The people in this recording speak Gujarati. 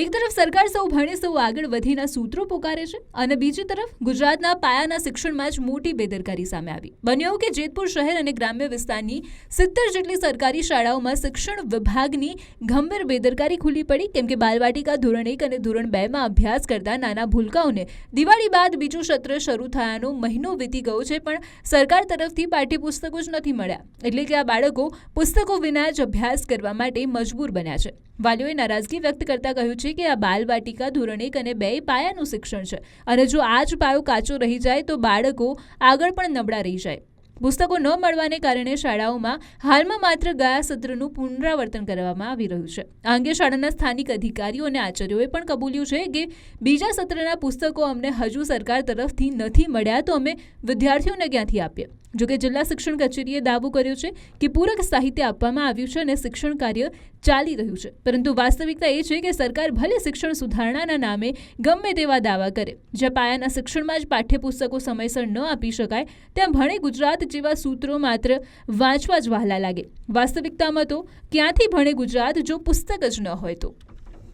એક તરફ સરકાર સૌ ભણે સૌ આગળ વધીના સૂત્રો પોકારે છે અને બીજી તરફ ગુજરાતના પાયાના શિક્ષણમાં જ મોટી બેદરકારી સામે આવી. બન્યું કે જેતપુર શહેર અને ગ્રામ્ય વિસ્તારની સિત્તેર જેટલી સરકારી શાળાઓમાં શિક્ષણ વિભાગની ગંભીર બેદરકારી ખુલ્લી પડી, કેમ કે બાલવાટિકા ધોરણ એક અને ધોરણ બેમાં અભ્યાસ કરતા નાના ભૂલકાઓને દિવાળી બાદ બીજું સત્ર શરૂ થયાનો મહિનો વીતી ગયો છે, પણ સરકાર તરફથી પાઠ્યપુસ્તકો જ નથી મળ્યા. એટલે કે આ બાળકો પુસ્તકો વિના જ અભ્યાસ કરવા માટે મજબૂર બન્યા છે. વાલીઓએ નારાજગી વ્યક્ત કરતા કહ્યું છે કે આ બાલવાટિકા ધોરણ એક અને બે પાયાનું શિક્ષણ છે. અને જો આ જ પાયો કાચો રહી જાય તો બાળકો આગળ પણ નબળા રહી જાય. પુસ્તકો ન મળવાને કારણે શાળાઓમાં હાલમાં માત્ર ગયા સત્રનું પુનરાવર્તન કરવામાં આવી રહ્યું છે. આ અંગે શાળાના સ્થાનિક અધિકારીઓ અને આચાર્યોએ પણ કબૂલ્યું છે કે બીજા સત્રના પુસ્તકો અમને હજુ સરકાર તરફથી નથી મળ્યા તો અમે વિદ્યાર્થીઓને ક્યાંથી આપીએ? જોકે જિલ્લા શિક્ષણ કચેરીએ દાવો કર્યો છે કે પૂરક સાહિત્ય આપવામાં આવ્યું છે અને શિક્ષણ કાર્ય ચાલી રહ્યું છે. પરંતુ વાસ્તવિકતા એ છે કે સરકાર ભલે શિક્ષણ સુધારણાના નામે ગમે તેવા દાવા કરે, જ્યાં પાયાના શિક્ષણમાં જ પાઠ્યપુસ્તકો સમયસર ન આપી શકાય, ત્યાં ભણે ગુજરાત જેવા સૂત્રો માત્ર વાંચવા જ વહાલા લાગે. વાસ્તવિકતામાં તો ક્યાંથી ભણે ગુજરાત જો પુસ્તક જ ન હોય તો?